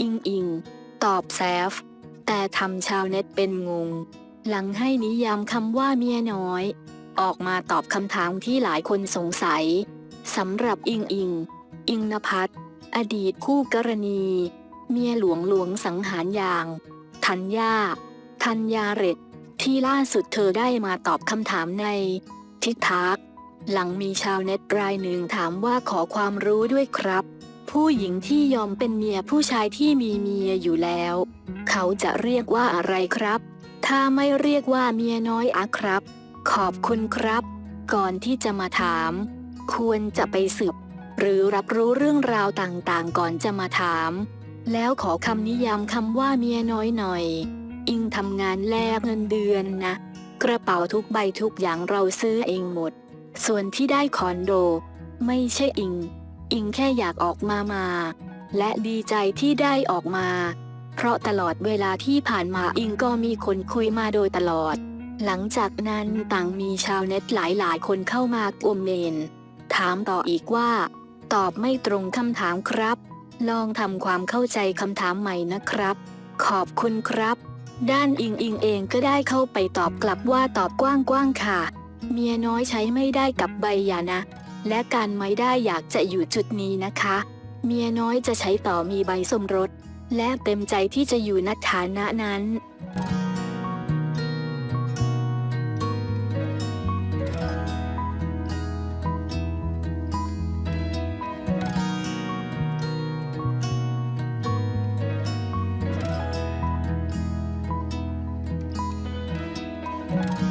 อิงอิง ตอบแซฟ แต่ทำชาวเน็ตเป็นงง หลังให้นิยามคำว่าเมียน้อย ออกมาตอบคำถามที่หลายคนสงสัยสำหรับอิงอิง อิงนภัทรอดีตคู่กรณี เมียหลวงหลวงสังหารอย่างธัญญาธัญญาเรตที่ล่าสุดเธอได้มาตอบคำถามใน ทิกทักหลังมีชาวเน็ตรายหนึ่งถามว่าขอความรู้ด้วยครับ ผู้หญิงที่ยอมเป็นเมียผู้ชายที่มีเมียอยู่แล้ว เขาจะเรียกว่าอะไรครับ ถ้าไม่เรียกว่าเมียน้อยอะครับ ขอบคุณครับ ก่อนที่จะมาถาม ควรจะไปสืบ หรือรับรู้เรื่องราวต่างๆ ก่อนจะมาถาม แล้วขอคำนิยามคำว่าเมียน้อยหน่อย อิงทำงานแลกเงินเดือนนะ กระเป๋าทุกใบทุกอย่างเราซื้อเองหมด ส่วนที่ได้คอนโด ไม่ใช่อิง อิงแค่อยากออกมามา และดีใจที่ได้ออกมา เพราะตลอดเวลาที่ผ่านมาอิงก็มีคนคุยมาโดยตลอด หลังจากนั้นต่างมีชาวเน็ตหลายๆ คนเข้ามากอมเมน ถามต่ออีกว่า ตอบไม่ตรงคำถามครับ ลองทำความเข้าใจคำถามใหม่นะครับ ขอบคุณครับ ด้านอิงอิงเองก็ได้เข้าไปตอบกลับว่าตอบกว้างๆค่ะ เมียน้อยใช้ไม่ได้กับใบหยานะ และการไม่ได้อยากจะอยู่จุดนี้นะคะ เมียน้อยจะใช้ต่อมีใบสมรส และเต็มใจที่จะอยู่นัฐานะนั้น t h